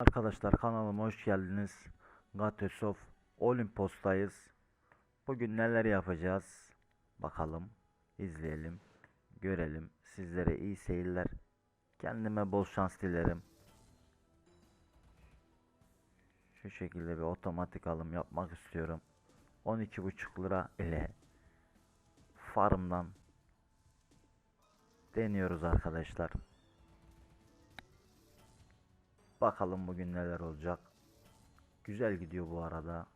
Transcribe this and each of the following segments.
Arkadaşlar kanalıma hoş geldiniz. Gatesov Olimpos'tayız. Bugün neler yapacağız? Bakalım, izleyelim, görelim. Sizlere iyi seyirler. Kendime bol şans dilerim. Şu şekilde bir otomatik alım yapmak istiyorum. 12,5 lira ile farmdan deniyoruz arkadaşlar. Bakalım bugün neler olacak. Güzel gidiyor bu arada.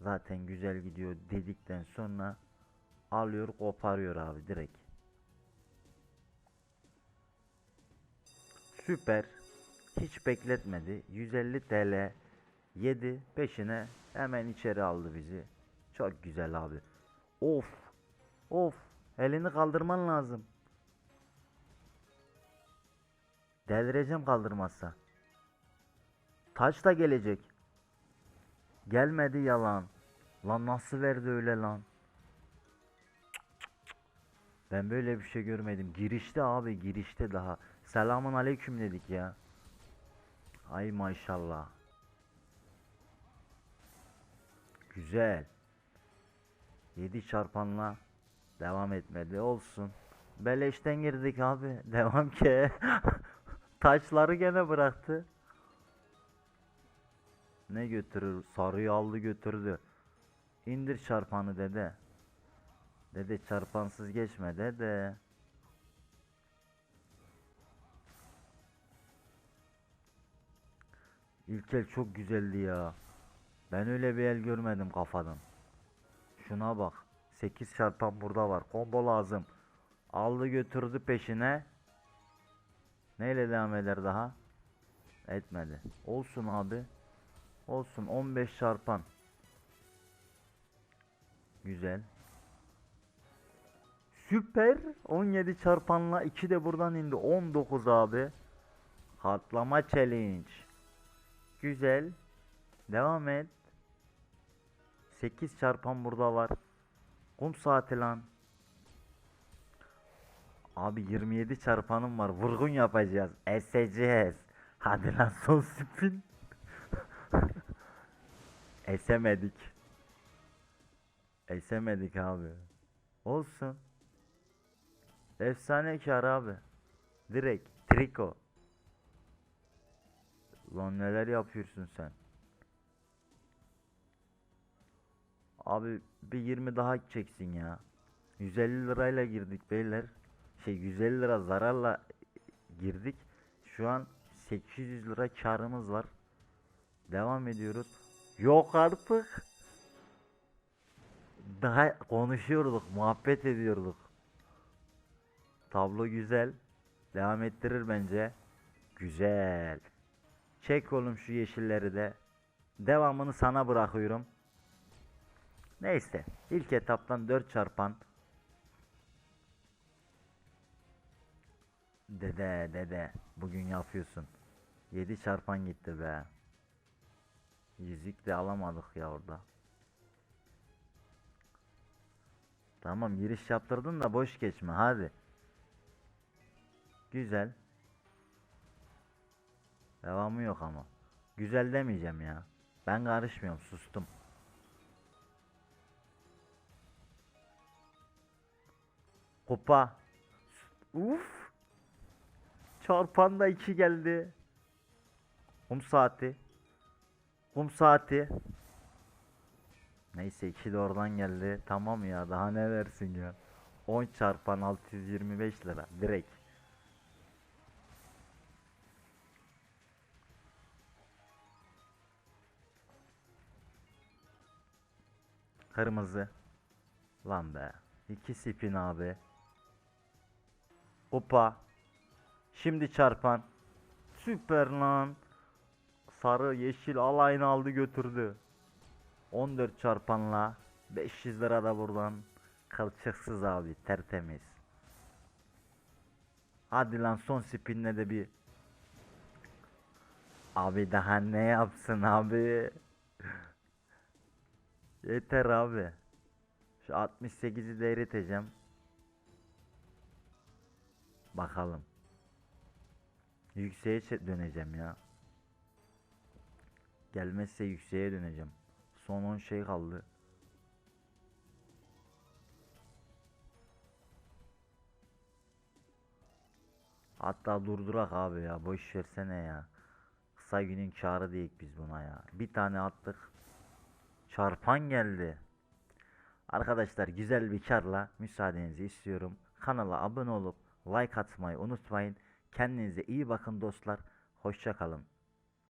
Zaten güzel gidiyor dedikten sonra alıyor koparıyor abi direkt. Süper. Hiç bekletmedi. 150 TL yedi peşine hemen içeri aldı bizi. Çok güzel abi. Of. Of. Elini kaldırman lazım. Delireceğim kaldırmazsa. Taç da gelecek. Gelmedi yalan. Lan nasıl verdi öyle lan? Ben böyle bir şey görmedim. Girişte abi girişte daha. Selamun aleyküm dedik ya. Ay maşallah. Güzel. 7 çarpanla devam etmedi olsun. Beleşten girdik abi. Devam ki. Taçları gene bıraktı. Ne götürür? Sarıyı aldı götürdü. İndir çarpanı dede. Dede çarpansız geçme dede. İlk el çok güzeldi ya. Ben öyle bir el görmedim kafadan. Şuna bak. 8 çarpan burada var. Combo lazım. Aldı götürdü peşine. Neyle devam eder daha? Etmedi. Olsun abi. Olsun 15 çarpan. Güzel. Süper. 17 çarpanla 2 de buradan indi. 19 abi. Katlama challenge. Güzel. Devam et. 8 çarpan burada var. Kum saati lan. Abi 27 çarpanım var. Vurgun yapacağız. Eseceğiz. Hadi lan son spin. Esemedik. Esemedik abi. Olsun. Efsane kar abi. Direkt triko. Lan neler yapıyorsun sen? Abi bir 20 daha çeksin ya. 150 lirayla girdik beyler. Şey 150 lira zararla girdik. Şu an 800 lira karımız var. Devam ediyoruz. Yok artık. Daha konuşuyorduk, muhabbet ediyorduk. Tablo güzel. Devam ettirir bence. Güzel. Çek oğlum şu yeşilleri de. Devamını sana bırakıyorum. Neyse. ilk etaptan 4 çarpan. Dede dede. Bugün yapıyorsun. 7 çarpan gitti be. Yüzük de alamadık ya orada. Tamam giriş yaptırdın da boş geçme hadi. Güzel. Devamı yok ama. Güzel demeyeceğim ya. Ben karışmıyorum sustum. Kupa. Uf. Çarpan da 2 geldi. Kum saati. Kum saati. Neyse 2 de oradan geldi. Tamam ya daha ne versin ya. 10 çarpan 625 lira direkt. Kırmızı. Lan be. 2 spin abi. Kupa. Şimdi çarpan. Süper lan. Sarı yeşil alayını aldı götürdü. 14 çarpanla 500 lira da buradan kılçıksız abi tertemiz. Hadi lan son spinle de bir Abi daha ne yapsın abi? Yeter abi. Şu 68'i de eriteceğim. Bakalım. Yükseğe döneceğim ya. Gelmezse yükseğe döneceğim. Son 10 şey kaldı. Hatta durdurak abi ya. Boş versene ya. Kısa günün karı diyek biz buna ya. Bir tane attık. Çarpan geldi. Arkadaşlar güzel bir karla müsaadenizi istiyorum. Kanala abone olup like atmayı unutmayın. Kendinize iyi bakın dostlar. Hoşça kalın.